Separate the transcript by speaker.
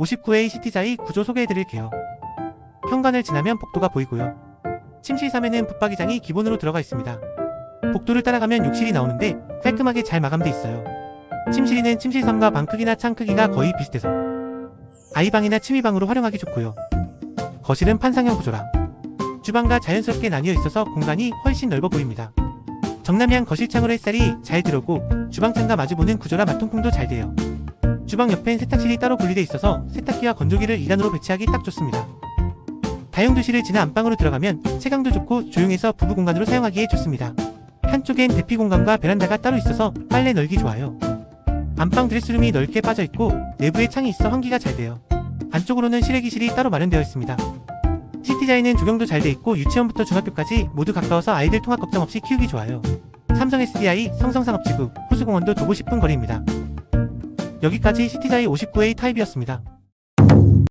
Speaker 1: 59A 시티자의 구조 소개해드릴게요. 현관을 지나면 복도가 보이고요. 침실 3에는 붙박이장이 기본으로 들어가 있습니다. 복도를 따라가면 욕실이 나오는데 깔끔하게 잘 마감돼 있어요. 침실 2는 침실 3과 방 크기나 창 크기가 거의 비슷해서 아이방이나 취미방으로 활용하기 좋고요. 거실은 판상형 구조라 주방과 자연스럽게 나뉘어 있어서 공간이 훨씬 넓어 보입니다. 정남향 거실창으로 햇살이 잘 들어오고 주방창과 마주보는 구조라 마통풍도 잘 돼요. 주방 옆엔 세탁실이 따로 분리돼 있어서 세탁기와 건조기를 2단으로 배치하기 딱 좋습니다. 다용도실을 지나 안방으로 들어가면 채광도 좋고 조용해서 부부 공간으로 사용하기에 좋습니다. 한쪽엔 대피 공간과 베란다가 따로 있어서 빨래 널기 좋아요. 안방 드레스룸이 넓게 빠져 있고 내부에 창이 있어 환기가 잘 돼요. 안쪽으로는 실외기실이 따로 마련되어 있습니다. 시티자에는 조경도 잘 돼 있고 유치원부터 중학교까지 모두 가까워서 아이들 통학 걱정 없이 키우기 좋아요. 삼성 SDI 성성산업지구 호수공원도 도보 10분 거리입니다. 여기까지 시티자의 59A 타입이었습니다.